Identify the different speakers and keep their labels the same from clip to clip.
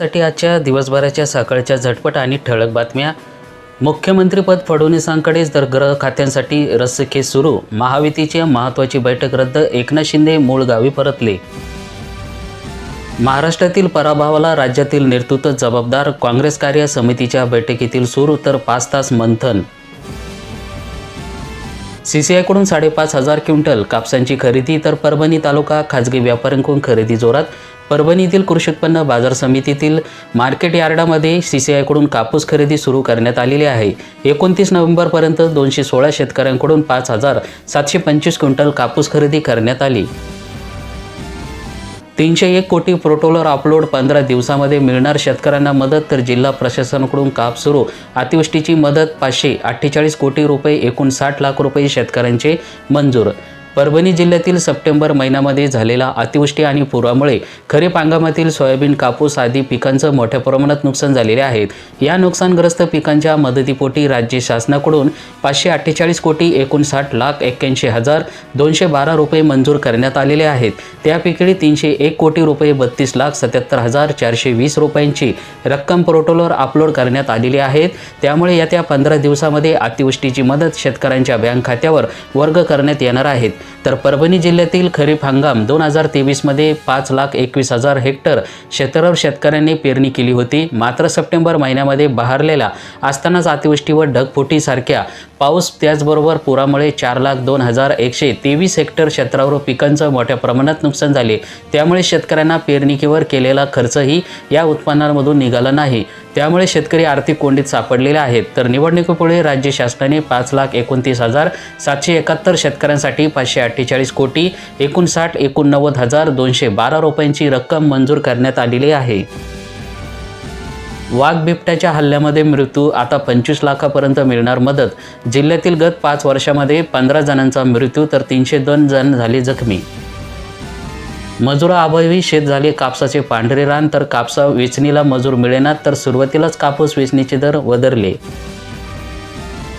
Speaker 1: साठी आजच्या दिवसभराच्या सकाळच्या झटपट आणि ठळक बातम्या. मुख्यमंत्रीपद फडणवीसांकडेच तर ग्रह खात्यांसाठी रस्सीखेच सुरू. महायुतीची महत्त्वाची बैठक रद्द एकनाथ शिंदे मूळ गावी परतले. महाराष्ट्रातील पराभवाला राज्यातील नेतृत्व जबाबदार काँग्रेस कार्य समितीच्या बैठकीतील सुरू तर पाच तास मंथन. सीसीआयकडून साडेपाच हजार क्विंटल कापसांची खरेदी तर परभणी तालुका खाजगी व्यापाऱ्यांकडून खरेदी जोरात परभणीतील कृषी उत्पन्न बाजार समितीतील मार्केट यार्डामध्ये आयकडून कापूस खरेदी सुरू करण्यात आलेली आहे. एकोणतीस नोव्हेंबरपर्यंत दोनशे सोळा शेतकऱ्यांकडून पाच हजार सातशे पंचवीस क्विंटल कापूस खरेदी करण्यात आली. तीनशे एक कोटी प्रोटोलर अपलोड पंधरा दिवसामध्ये मिळणार शेतकऱ्यांना मदत तर जिल्हा प्रशासनाकडून काप सुरू. अतिवृष्टीची मदत पाचशे अठ्ठेचाळीस कोटी रुपये एकूण साठ लाख रुपये शेतकऱ्यांचे मंजूर. परभणी जिल्ह्यातील सप्टेंबर महिन्यामध्ये झालेला अतिवृष्टी आणि पुरामुळे खरीप हंगामातील सोयाबीन कापूस आदी पिकांचं मोठ्या प्रमाणात नुकसान झालेले आहेत या नुकसानग्रस्त पिकांच्या मदतीपोटी राज्य शासनाकडून पाचशे अठ्ठेचाळीस कोटी एकोणसाठ लाख एक्क्याऐंशी हजार दोनशे बारा रुपये मंजूर करण्यात आलेले आहेत. त्यापैकी तीनशे एक कोटी रुपये बत्तीस लाख सत्याहत्तर हजार चारशे वीस रुपयांची रक्कम पोर्टलवर अपलोड करण्यात आलेली आहेत त्यामुळे येत्या पंधरा दिवसामध्ये अतिवृष्टीची मदत शेतकऱ्यांच्या बँक खात्यावर वर्ग करण्यात येणार आहेत तर परभणी जिल्ह्यातील खरीप हंगाम दोन हजार तेवीसमध्ये पाच लाख एकवीस हजार हेक्टर क्षेत्रावर शेतकऱ्यांनी पेरणी केली होती. मात्र सप्टेंबर महिन्यामध्ये बहारलेला असतानाच अतिवृष्टी व ढगफुटीसारख्या पाऊस त्याचबरोबर पुरामुळे चार लाख दोन हजार एकशे तेवीस हेक्टर क्षेत्रावर पिकांचं मोठ्या प्रमाणात नुकसान झाले. त्यामुळे शेतकऱ्यांना पेरणीकीवर केलेला खर्चही या उत्पन्नामधून निघाला नाही. त्यामुळे शेतकरी आर्थिक कोंडीत सापडलेले आहेत. तर निवडणुकीपुढे राज्य शासनाने पाच लाख एकोणतीस हजार सातशे एकाहत्तर शेतकऱ्यांसाठी पाचशे अठ्ठेचाळीस कोटी एकोणसाठ एकोणनव्वद हजार दोनशे बारा रुपयांची रक्कम मंजूर करण्यात आलेली आहे. वाघ बिबट्याच्या हल्ल्यामध्ये मृत्यू आता पंचवीस लाखापर्यंत मिळणार मदत. जिल्ह्यातील गत पाच वर्षामध्ये पंधरा जणांचा मृत्यू तर तीनशे दोन जण झाले जखमी. मजुराअभावी शेत झाले कापसाचे पांढरे रान तर कापसा वेचणीला मजूर मिळेनात तर सुरुवातीलाच कापूस वेचणीचे दर वदरले.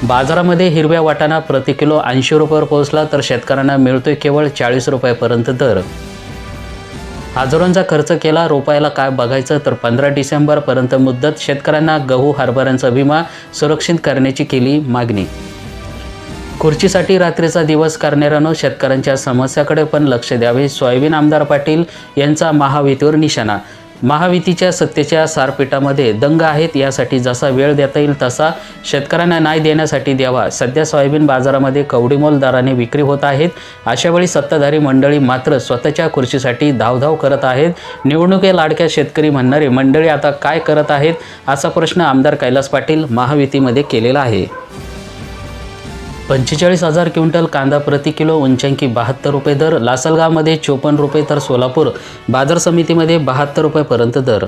Speaker 1: बाजारामध्ये हिरव्या वाटाणा प्रति किलो ऐंशी रुपयावर पोहोचला तर शेतकऱ्यांना मिळतोय केवळ चाळीस रुपयापर्यंत दर. हजारोंचा खर्च केला रोपायला काय बघायचं? तर पंधरा डिसेंबरपर्यंत मुदत शेतकऱ्यांना गहू हरभऱ्यांचा विमा सुरक्षित करण्याची केली मागणी. खुर्चीसाठी रात्रीचा दिवस करणाऱ्यानं शेतकऱ्यांच्या समस्याकडे पण लक्ष द्यावे. सोयाबीन आमदार पाटील यांचा महावितीवर निशाणा. महायुतीच्या सत्तेच्या सारपेटामध्ये दंग आहेत यासाठी जसा वेळ देता येईल तसा शेतकऱ्यांना न्याय देण्यासाठी द्यावा. सध्या सोयाबीन बाजारामध्ये कवडीमोल दराने विक्री होत आहेत. अशावेळी सत्ताधारी मंडळी मात्र स्वतःच्या खुर्चीसाठी धावधाव करत आहेत. निवडणुके लाडक्या शेतकरी म्हणणारे मंडळी आता काय करत आहेत? असा प्रश्न आमदार कैलास पाटील महायुतीमध्ये केलेला आहे. पंचेचाळीस हजार क्विंटल कांदा प्रति किलो उंचांकी बहात्तर रुपये दर लासलगावमध्ये चोपन्न रुपये तर सोलापूर बाजार समितीमध्ये बहात्तर रुपयेपर्यंत दर.